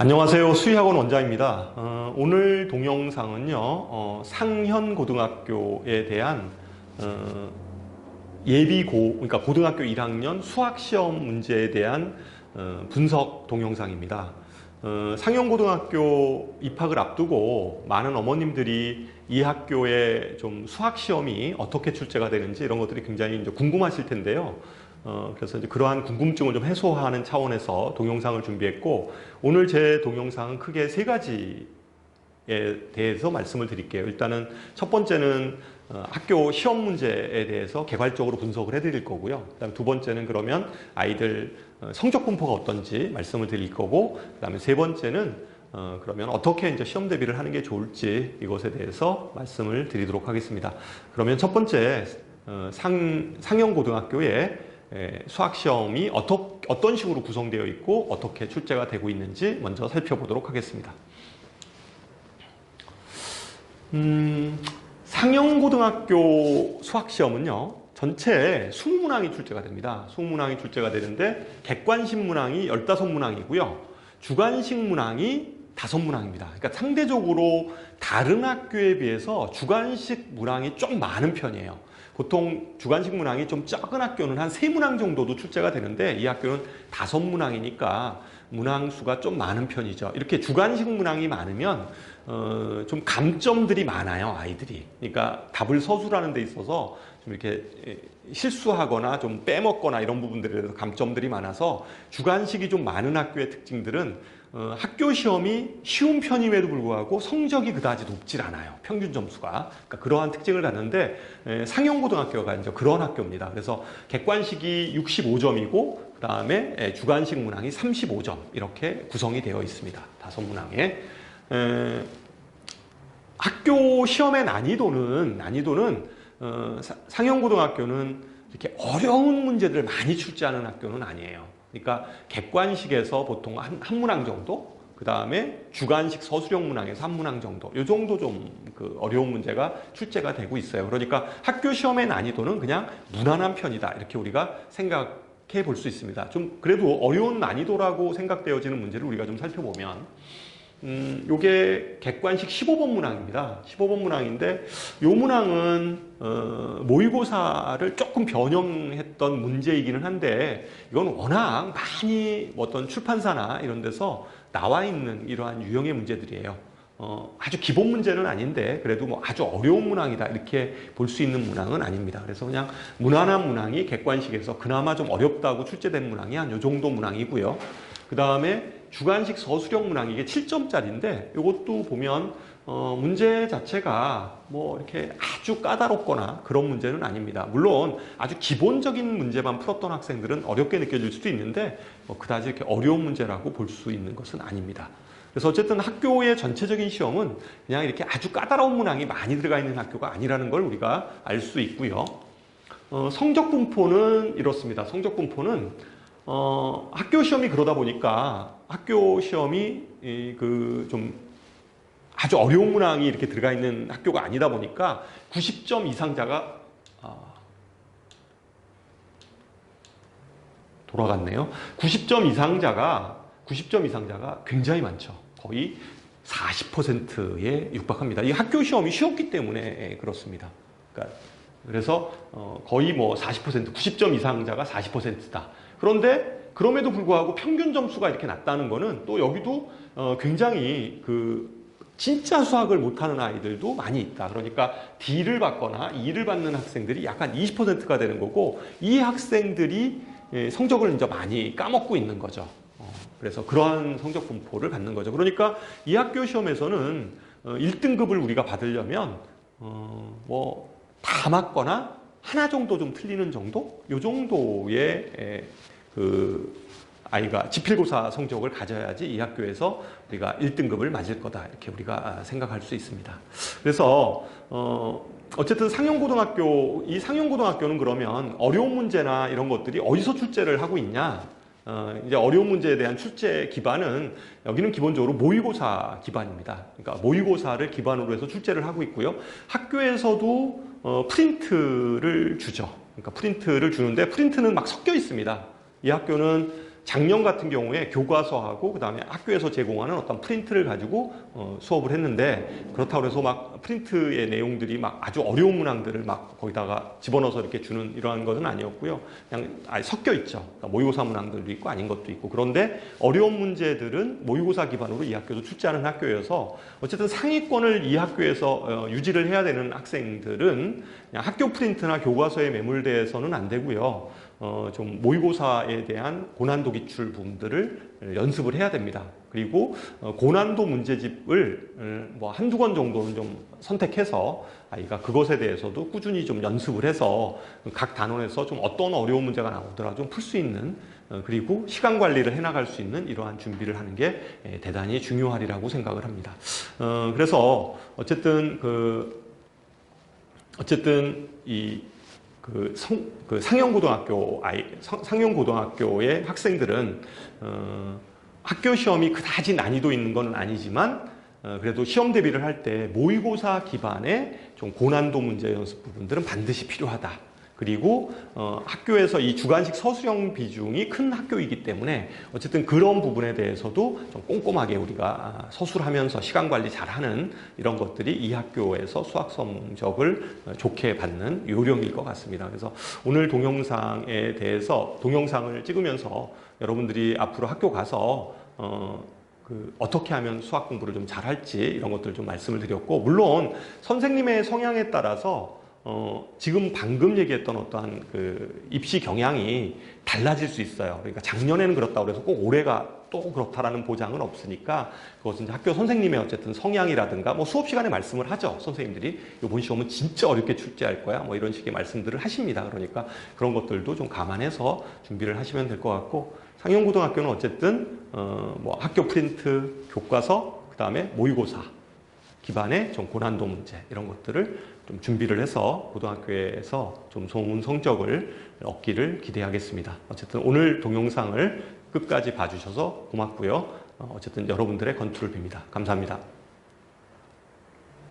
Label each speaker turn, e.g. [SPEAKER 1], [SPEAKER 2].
[SPEAKER 1] 안녕하세요. 수의학원 원장입니다. 어, 오늘 동영상은요, 어, 상현고등학교에 대한 어, 예비고, 그러니까 고등학교 1학년 수학시험 문제에 대한 어, 분석 동영상입니다. 어, 상현고등학교 입학을 앞두고 많은 어머님들이 이 학교의 좀 수학시험이 어떻게 출제가 되는지 이런 것들이 굉장히 궁금하실 텐데요. 어, 그래서 이제 그러한 궁금증을 좀 해소하는 차원에서 동영상을 준비했고, 오늘 제 동영상은 크게 세 가지에 대해서 말씀을 드릴게요. 일단은 첫 번째는 어, 학교 시험 문제에 대해서 개괄적으로 분석을 해드릴 거고요. 그다음 두 번째는 그러면 아이들 어, 성적 분포가 어떤지 말씀을 드릴 거고, 그다음에 세 번째는 어, 그러면 어떻게 이제 시험 대비를 하는 게 좋을지 이것에 대해서 말씀을 드리도록 하겠습니다. 그러면 첫 번째 어, 상 상영고등학교의 에, 수학 시험이 어떤 식으로 구성되어 있고 어떻게 출제가 되고 있는지 먼저 살펴보도록 하겠습니다. 음, 상영고등학교 수학 시험은요. 전체 20문항이 출제가 됩니다. 20문항이 출제가 되는데 객관식 문항이 15문항이고요. 주관식 문항이 5문항입니다. 그러니까 상대적으로 다른 학교에 비해서 주관식 문항이 좀 많은 편이에요. 보통 주관식 문항이 좀 적은 학교는 한 세 문항 정도도 출제가 되는데 이 학교는 다섯 문항이니까 문항 수가 좀 많은 편이죠. 이렇게 주관식 문항이 많으면 어, 좀 감점들이 많아요 아이들이. 그러니까 답을 서술하는 데 있어서 좀 이렇게 실수하거나 좀 빼먹거나 이런 부분들에 대해서 감점들이 많아서 주관식이 좀 많은 학교의 특징들은 어, 학교 시험이 쉬운 편임에도 불구하고 성적이 그다지 높질 않아요. 평균 점수가. 그러니까 그러한 특징을 갖는데 에, 상영고등학교가 이제 그런 학교입니다. 그래서 객관식이 65점이고 그 다음에 주관식 문항이 35점 이렇게 구성이 되어 있습니다. 다섯 문항에. 에, 학교 시험의 난이도는 난이도는 어, 사- 상영고등학교는 이렇게 어려운 문제들을 많이 출제하는 학교는 아니에요. 그러니까 객관식에서 보통 한, 한 문항 정도, 그 다음에 주관식 서술형 문항에서 한 문항 정도, 이 정도 좀 그 어려운 문제가 출제가 되고 있어요. 그러니까 학교 시험의 난이도는 그냥 무난한 편이다. 이렇게 우리가 생각해 볼 수 있습니다. 좀 그래도 어려운 난이도라고 생각되어지는 문제를 우리가 좀 살펴보면 음, 요게 객관식 15번 문항입니다. 15번 문항인데 요 문항은 어, 모의고사를 조금 변형했던 문제이기는 한데 이건 워낙 많이 어떤 출판사나 이런 데서 나와 있는 이러한 유형의 문제들이에요. 어, 아주 기본 문제는 아닌데 그래도 뭐 아주 어려운 문항이다 이렇게 볼 수 있는 문항은 아닙니다. 그래서 그냥 무난한 문항이 객관식에서 그나마 좀 어렵다고 출제된 문항이 한 요 정도 문항이고요. 그 다음에 주관식 서술형 문항 이게 7점짜리인데 이것도 보면 어, 문제 자체가 뭐 이렇게 아주 까다롭거나 그런 문제는 아닙니다. 물론 아주 기본적인 문제만 풀었던 학생들은 어렵게 느껴질 수도 있는데 뭐 그다지 이렇게 어려운 문제라고 볼 수 있는 것은 아닙니다. 그래서 어쨌든 학교의 전체적인 시험은 그냥 이렇게 아주 까다로운 문항이 많이 들어가 있는 학교가 아니라는 걸 우리가 알 수 있고요. 어, 성적 분포는 이렇습니다. 성적 분포는 어, 학교 시험이 그러다 보니까 학교 시험이 그 좀 아주 어려운 문항이 이렇게 들어가 있는 학교가 아니다 보니까 90점 이상자가 아, 돌아갔네요. 90점 이상자가 90점 이상자가 굉장히 많죠. 거의 40%에 육박합니다. 이 학교 시험이 쉬웠기 때문에 그렇습니다. 그러니까 그래서 어, 거의 뭐 40%, 90점 이상자가 40%다. 그런데 그럼에도 불구하고 평균 점수가 이렇게 낮다는 거는 또 여기도 어, 굉장히 그 진짜 수학을 못하는 아이들도 많이 있다. 그러니까 D를 받거나 E를 받는 학생들이 약간 20%가 되는 거고 이 학생들이 예, 성적을 이제 많이 까먹고 있는 거죠. 어, 그래서 그러한 성적 분포를 갖는 거죠. 그러니까 이 학교 시험에서는 어, 1등급을 우리가 받으려면 어, 뭐 다 맞거나 하나 정도 좀 틀리는 정도? 요 정도의 에, 그 아이가 지필고사 성적을 가져야지 이 학교에서 우리가 1등급을 맞을 거다 이렇게 우리가 생각할 수 있습니다. 그래서 어 어쨌든 상용고등학교 이 상용고등학교는 그러면 어려운 문제나 이런 것들이 어디서 출제를 하고 있냐? 어, 이제 어려운 문제에 대한 출제 기반은 여기는 기본적으로 모의고사 기반입니다. 그러니까 모의고사를 기반으로 해서 출제를 하고 있고요. 학교에서도 어, 프린트를 주죠. 그러니까 프린트를 주는데 프린트는 막 섞여 있습니다. 이 학교는 작년 같은 경우에 교과서하고 그다음에 학교에서 제공하는 어떤 프린트를 가지고 어, 수업을 했는데 그렇다고 해서 막 프린트의 내용들이 막 아주 어려운 문항들을 막 거기다가 집어넣어서 이렇게 주는 이러한 것은 아니었고요. 그냥 아예 섞여 있죠. 그러니까 모의고사 문항들도 있고 아닌 것도 있고 그런데 어려운 문제들은 모의고사 기반으로 이 학교도 출제하는 학교여서 어쨌든 상위권을 이 학교에서 어, 유지를 해야 되는 학생들은 학교 프린트나 교과서에 매몰돼서는 안 되고요. 어, 좀 모의고사에 대한 고난도 기출 부분들을 연습을 해야 됩니다. 그리고 어, 고난도 문제집을 음, 뭐 한두 권 정도는 좀 선택해서 아이가 그것에 대해서도 꾸준히 좀 연습을 해서 각 단원에서 좀 어떤 어려운 문제가 나오더라도 좀풀 수 있는 어, 그리고 시간 관리를 해나갈 수 있는 이러한 준비를 하는 게 예, 대단히 중요하리라고 생각을 합니다. 어, 그래서 어쨌든 그 어쨌든 이 그, 성, 그 상영고등학교 아이 성- 상영고등학교의 학생들은 어, 학교 시험이 그다지 난이도 있는 건 아니지만 어, 그래도 시험 대비를 할 때 모의고사 기반의 좀 고난도 문제 연습 부분들은 반드시 필요하다. 그리고 어, 학교에서 이 주관식 서술형 비중이 큰 학교이기 때문에 어쨌든 그런 부분에 대해서도 좀 꼼꼼하게 우리가 아, 서술하면서 시간 관리 잘하는 이런 것들이 이 학교에서 수학 성적을 어, 좋게 받는 요령일 것 같습니다. 그래서 오늘 동영상에 대해서 동영상을 찍으면서 여러분들이 앞으로 학교 가서 어, 그 어떻게 하면 수학 공부를 좀 잘할지 이런 것들 좀 말씀을 드렸고 물론 선생님의 성향에 따라서 어, 지금 방금 얘기했던 어떠한 그 입시 경향이 달라질 수 있어요. 그러니까 작년에는 그렇다고 해서 꼭 올해가 또 그렇다라는 보장은 없으니까 그것은 이제 학교 선생님의 어쨌든 성향이라든가 뭐 수업 시간에 말씀을 하죠. 선생님들이 이번 시험은 진짜 어렵게 출제할 거야. 뭐 이런 식의 말씀들을 하십니다. 그러니까 그런 것들도 좀 감안해서 준비를 하시면 될 것 같고 상영고등학교는 어쨌든 어, 뭐 학교 프린트, 교과서, 그 다음에 모의고사 기반의 좀 고난도 문제 이런 것들을 좀 준비를 해서 고등학교에서 좀 좋은 성적을 얻기를 기대하겠습니다. 어쨌든 오늘 동영상을 끝까지 봐주셔서 고맙고요. 어, 어쨌든 여러분들의 건투를 빕니다. 감사합니다.